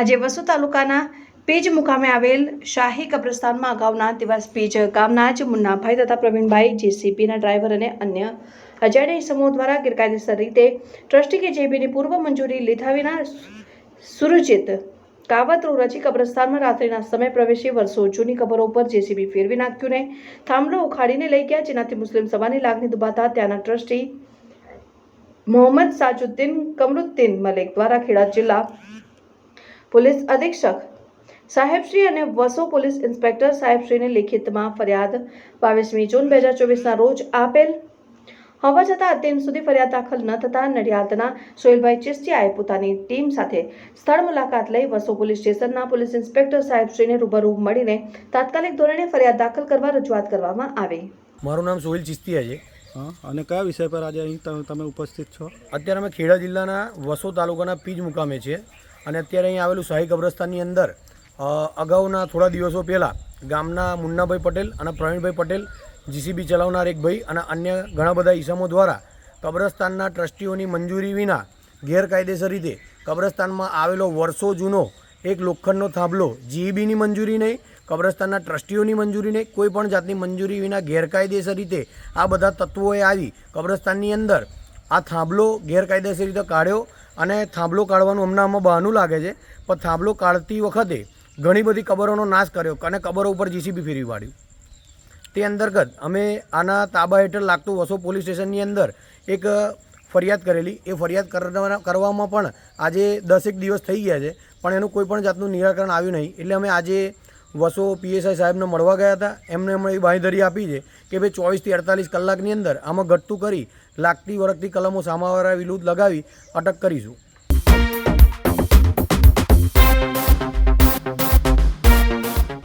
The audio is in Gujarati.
આજે વસુ તાલુકાના પેજ મુકામે આવેલ શાહી કબ્રસ્તાનમાં અગાઉના દિવસ પેજ ગામના જ મુન્નાભાઈ તથા પ્રવીણભાઈ જેસીબીના ડ્રાઈવર અને અન્ય અજાણ્યા સમૂહ દ્વારા ગેરકાયદેસર રીતે ટ્રસ્ટી કે જેબીની પૂર્વ મંજૂરી લીધા વિના સુરજિત કાવતરો રચી કબ્રસ્તાનમાં રાત્રિના સમય પ્રવેશી વર્ષો જૂની કબરો ઉપર જેસીબી ફેરવી નાખ્યું ને થાંભલો ઉખાડીને લઈ ગયા, જેનાથી મુસ્લિમ સભાની લાગણી દુભાતા ત્યાંના ટ્રસ્ટી મોહમ્મદ સાજુદ્દીન કમરુદ્દીન મલિક દ્વારા ખેડા જિલ્લા પોલીસ અધિક્ષક સાહેબશ્રી અને વસો પોલીસ ઇન્સ્પેક્ટર સાહેબશ્રીને લિખિતમાં ફરિયાદ બાવીસમી જૂન બે હજાર ચોવીસના રોજ આપેલ. હોવા છતાં અત્યાર સુધી ફરિયાદ દાખલ ન થતાં નડિયાદના સોહેલભાઈ ચિસ્ટિયાએ પોતાની ટીમ સાથે સ્થળ મુલાકાત લઈ વસો પોલીસ સ્ટેશનના પોલીસ ઇન્સ્પેક્ટર સાહેબશ્રીને રૂબરૂ મળીને તાત્કાલિક ધોરણે ફરિયાદ દાખલ કરવા રજૂઆત કરવામાં આવી. મારું નામ સોહેલ ચિસ્તિયા છે. હા અને કયા વિષય પર આજે અહીં તમે તમે ઉપસ્થિત છો? અત્યારે અમે ખેડા જિલ્લાના વસો તાલુકાના પીજ મુકામે છીએ. અને અત્યારે અહીં આવેલું શાહી કબ્રસ્તાનની અંદર અગાઉના થોડા દિવસો પહેલાં ગામના મુન્નાભાઈ પટેલ અને પ્રવીણભાઈ પટેલ, જીસીબી ચલાવનાર એક ભાઈ અને અન્ય ઘણા બધા ઈસમો દ્વારા કબ્રસ્તાનના ટ્રસ્ટીઓની મંજૂરી વિના ગેરકાયદેસર રીતે કબ્રસ્તાનમાં આવેલો વર્ષો જૂનો એક લોખંડનો થાંભલો જીઈબીની મંજૂરી નહીં, કબ્રસ્તાનના ટ્રસ્ટીઓની મંજૂરી નહીં, કોઈ પણ જાતની મંજૂરી વિના ગેરકાયદેસર રીતે આ બધા તત્વોએ આવી કબ્રસ્તાનની અંદર આ થાંભલો ગેરકાયદેસર રીતે કાઢ્યો અને થાંભલો કાઢવાનું હમણાં આમાં બહાનું લાગે છે, પણ થાંભલો કાઢતી વખતે ઘણી બધી કબરોનો નાશ કર્યો અને કબરો ઉપર જીસીબી ફેરવી પાડ્યું. તે અંતર્ગત અમે આના તાબા હેઠળ લાગતું વસો પોલીસ સ્ટેશનની અંદર એક ફરિયાદ કરેલી. એ ફરિયાદ કરવા- કરવામાં પણ આજે દસેક દિવસ થઈ ગયા છે, પણ એનું કોઈ પણ જાતનું નિરાકરણ આવ્યું નહીં. એટલે અમે આજે વસો પીએસઆઈ સાહેબને મળવા ગયા હતા. એમને એમણે બાંયધરી આપી છે કે ભાઈ ચોવીસથી અડતાલીસ કલાકની અંદર આમાં ઘટતું કરી લાગતી વળગતી કલમો સામાવાળા વિરુદ્ધ લગાવી, અટક કરીશું.